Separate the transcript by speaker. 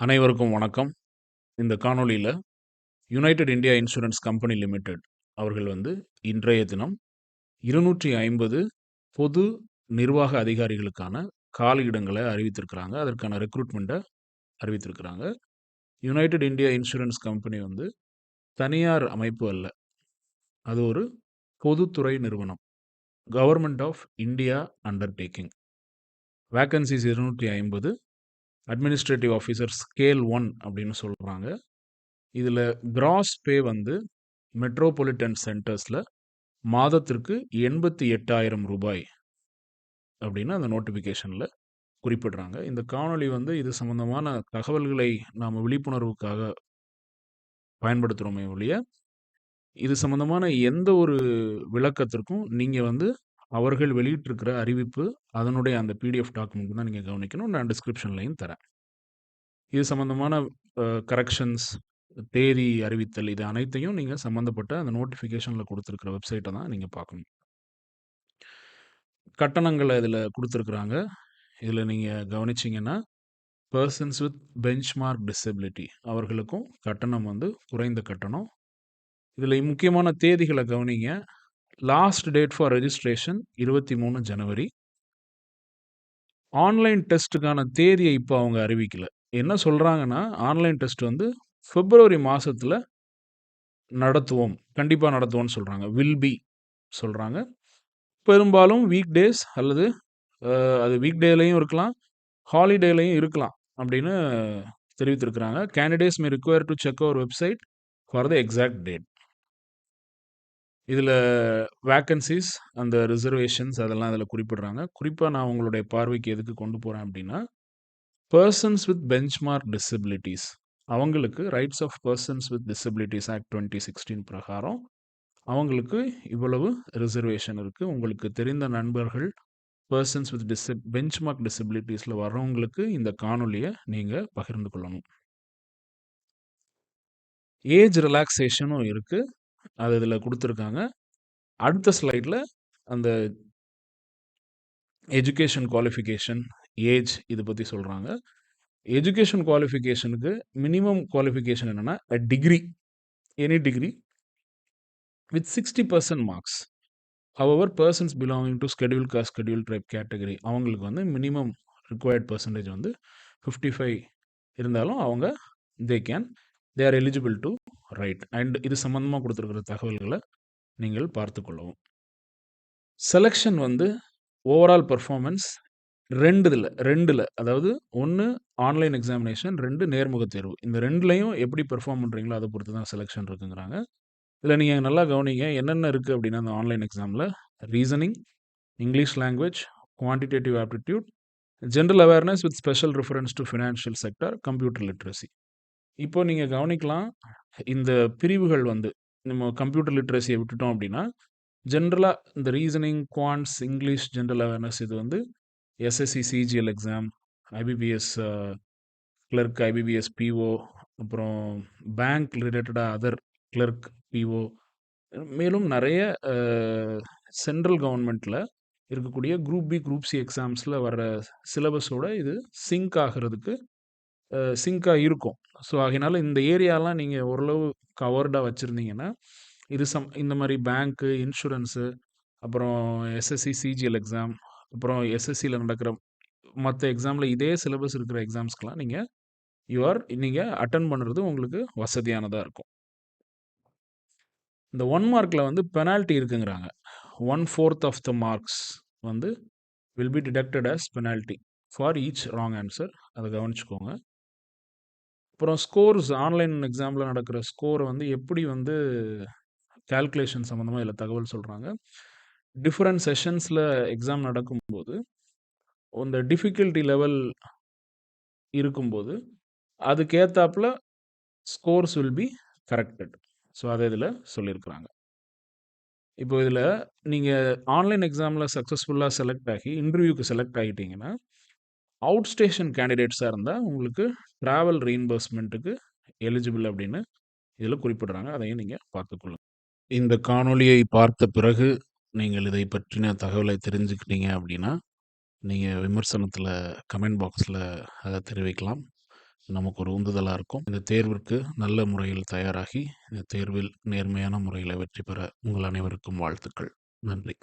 Speaker 1: அனைவருக்கும் வணக்கம். இந்த காணொளியில் United India Insurance Company Limited அவர்கள் வந்து இன்றைய தினம் 250 பொது நிர்வாக அதிகாரிகளுக்கான காலியிடங்கள அறிவித்திருக்கிறாங்க. அதற்கான ரெக்ரூட்மெண்ட்டை அறிவித்திருக்கிறாங்க. யுனைடெட் இந்தியா இன்சூரன்ஸ் கம்பெனி வந்து தனியார் அமைப்பு அல்ல. அது ஒரு பொதுத்துறை நிறுவனம். Government of India undertaking. Vacancies 250 administrative officer scale one அப்படின்னு சொல்கிறாங்க இதில் கிராஸ் பே வந்து மெட்ரோபாலிட்டன் சென்டர்ஸில் மாதத்திற்கு எண்பத்தி எட்டாயிரம் ரூபாய் அப்படின்னு அந்த நோட்டிஃபிகேஷனில் குறிப்பிடுறாங்க. இந்த காணொளி வந்து இது சம்பந்தமான தகவல்களை நாம் விழிப்புணர்வுக்காக பயன்படுத்துகிறோமே ஒழிய, இது சம்பந்தமான எந்த ஒரு விளக்கத்திற்கும் நீங்கள் வந்து அவர்கள் வெளியிட்டிருக்கிற அறிவிப்பு, அதனுடைய அந்த பிடிஎஃப் டாக்குமெண்ட் தான் நீங்கள் கவனிக்கணும். நான் டிஸ்கிரிப்ஷன்லையும் தரேன். இது சம்மந்தமான கரெக்ஷன்ஸ், தேதி அறிவித்தல் இது அனைத்தையும் நீங்கள் சம்மந்தப்பட்ட அந்த நோட்டிஃபிகேஷனில் கொடுத்துருக்கிற வெப்சைட்டை தான் நீங்கள் பார்க்கணும். கட்டணங்களை இதில் கொடுத்துருக்குறாங்க இதில் நீங்கள் கவனிச்சீங்கன்னா, பர்சன்ஸ் வித் பெஞ்ச்மார்க் டிசபிலிட்டி அவர்களுக்கும் கட்டணம் வந்து குறைந்த கட்டணம். இதில் முக்கியமான தேதிகளை கவனிங்க. Last date for registration 23 January. Online டெஸ்ட்டுக்கான தேதியை இப்போ அவங்க அறிவிக்கல. என்ன சொல்கிறாங்கன்னா ஆன்லைன் டெஸ்ட் வந்து பிப்ரவரி மாதத்தில் நடத்துவோம். கண்டிப்பாக நடத்துவோம்னு சொல்கிறாங்க வில் பி சொல்கிறாங்க பெரும்பாலும் வீக் டேஸ் அல்லது அது வீக் டேலையும் இருக்கலாம், ஹாலிடேலையும் இருக்கலாம் அப்படின்னு தெரிவித்திருக்கிறாங்க. Candidates may require to check our website for the exact date. இதில் வேக்கன்சிஸ் அந்த ரிசர்வேஷன்ஸ் அதெல்லாம் இதில் குறிப்பிடுறாங்க. குறிப்பாக நான் உங்களுடைய பார்வைக்கு எதுக்கு கொண்டு போகிறேன் அப்படின்னா, பர்சன்ஸ் வித் பெஞ்ச்மார்க் டிசபிலிட்டிஸ் அவங்களுக்கு rights of persons with disabilities act 2016 பிரகாரம் அவங்களுக்கு இவ்வளவு ரிசர்வேஷன் இருக்குது உங்களுக்கு தெரிந்த நண்பர்கள் பர்சன்ஸ் வித் டிஸ் பெஞ்ச்மார்க் டிசபிலிட்டிஸில் வர்றவங்களுக்கு இந்த காணொலியை நீங்கள் பகிர்ந்து கொள்ளணும். ஏஜ் ரிலாக்ஸேஷனும் இருக்குது அது இதுல குடுத்திருக்காங்க. அடுத்த ஸ்லைட்ல அந்த எஜுகேஷன் குவாலிஃபிகேஷன், ஏஜ் இதை பத்தி சொல்றாங்க. எஜுகேஷன் குவாலிஃபிகேஷனுக்கு மினிமம் குவாலிஃபிகேஷன் என்னன்னா, a degree, any degree with 60% marks. However persons belonging to schedule caste, scheduled tribe category அவங்களுக்கு வந்து மினிமம் ரிக்வயர்ட் பெர்சன்டேஜ் வந்து 55 இருந்தாலும் அவங்க they can they are eligible to write and இது சம்மந்தமாக கொடுத்துருக்கிற தகவல்களை நீங்கள் பார்த்துக் கொள்ளவும். வந்து ஓவரால் பர்ஃபார்மன்ஸ் 2 இதுல 2ல அதாவது ஒன்று ஆன்லைன் எக்ஸாமினேஷன், ரெண்டு நேர்முகத் தேர்வு. இந்த ரெண்டுலையும் எப்படி பெர்ஃபார்ம் பண்ணுறீங்களோ அதை பொறுத்து தான் செலெக்ஷன் இருக்குங்கிறாங்க. இதில் நீங்கள் நல்லா கவனிங்க. என்னென்ன இருக்குது அப்படின்னா, அந்த ஆன்லைன் எக்ஸாமில் reasoning, English language, quantitative aptitude general awareness with special reference to financial sector, computer literacy இப்போ நீங்க கவனிக்கலாம். இந்த பிரிவுகள் வந்து நம்ம கம்ப்யூட்டர் லிட்ரசிய விட்டுட்டோம் அப்படின்னா, ஜென்ரலாக இந்த reasoning, quants, English, general awareness இது வந்து SSC CGL exam, IBPS uh clerk, IBPS PO, அப்புறம் பேங்க் ரிலேட்டடா அதர் கிளர்க், பிஓ மேலும் நெறைய அ சென்ட்ரல் கவர்ன்மென்ட்ல இருக்கக்கூடிய குரூப் பி, குரூப் சி எக்ஸாம்ஸ்ல வர்ற சிலபஸோட இது சிங்க் ஆகுறதுக்கு சிங்காக இருக்கும். ஸோ ஆகையினால இந்த ஏரியாலாம் நீங்கள் ஓரளவு கவர்டாக வச்சுருந்தீங்கன்னா இது சம் இந்த மாதிரி பேங்க்கு, இன்சூரன்ஸு, அப்புறம் எஸ்எஸ்சி சிஜிஎல் எக்ஸாம், அப்புறம் எஸ்எஸ்சியில் நடக்கிற மற்ற எக்ஸாமில் இதே சிலபஸ் இருக்கிற எக்ஸாம்ஸ்க்குலாம் நீங்கள் யூஆர் நீங்கள் அட்டன் பண்ணுறது உங்களுக்கு வசதியானதாக இருக்கும். இந்த ஒன் மார்க்கில் வந்து பெனால்ட்டி இருக்குங்கிறாங்க. 1/4 ஆஃப் த மார்க்ஸ் வந்து will be deducted as penalty for each wrong answer அதை கவனிச்சுக்கோங்க. அப்புறம் ஸ்கோர்ஸ் ஆன்லைன் எக்ஸாமில் நடக்கிற ஸ்கோரை வந்து எப்படி வந்து கால்குலேஷன் சம்மந்தமாக இதில் தகவல் சொல்கிறாங்க டிஃப்ரெண்ட் செஷன்ஸில் எக்ஸாம் நடக்கும்போது, அந்த டிஃபிகல்டி லெவல் இருக்கும்போது, அதுக்கு scores will be corrected. So அதை இதில் சொல்லியிருக்கிறாங்க. இப்போ இதில் நீங்கள் ஆன்லைன் எக்ஸாமில் சக்ஸஸ்ஃபுல்லாக செலக்ட் ஆகி இன்டர்வியூக்கு செலக்ட் ஆகிட்டீங்கன்னா, அவுட் ஸ்டேஷன் கேண்டிடேட்ஸாக இருந்தால் உங்களுக்கு ட்ராவல் ரீஇம்பர்ஸ்மெண்ட்டுக்கு எலிஜிபிள் அப்படின்னு இதில் குறிப்பிடுறாங்க. அதையும் நீங்கள் பார்த்துக்கொள்ளுங்க இந்த காணொளியை பார்த்த பிறகு நீங்கள் இதை பற்றின தகவலை தெரிஞ்சுக்கிட்டீங்க அப்படின்னா, நீங்கள் விமர்சனத்தில் கமெண்ட் பாக்ஸில் அதை தெரிவிக்கலாம். நமக்கு ஒரு உந்துதலாக இருக்கும் இந்த தேர்விற்கு நல்ல முறையில் தயாராகி இந்த தேர்வில் நேர்மையான முறையில் வெற்றி பெற உங்கள் அனைவருக்கும் வாழ்த்துக்கள் நன்றி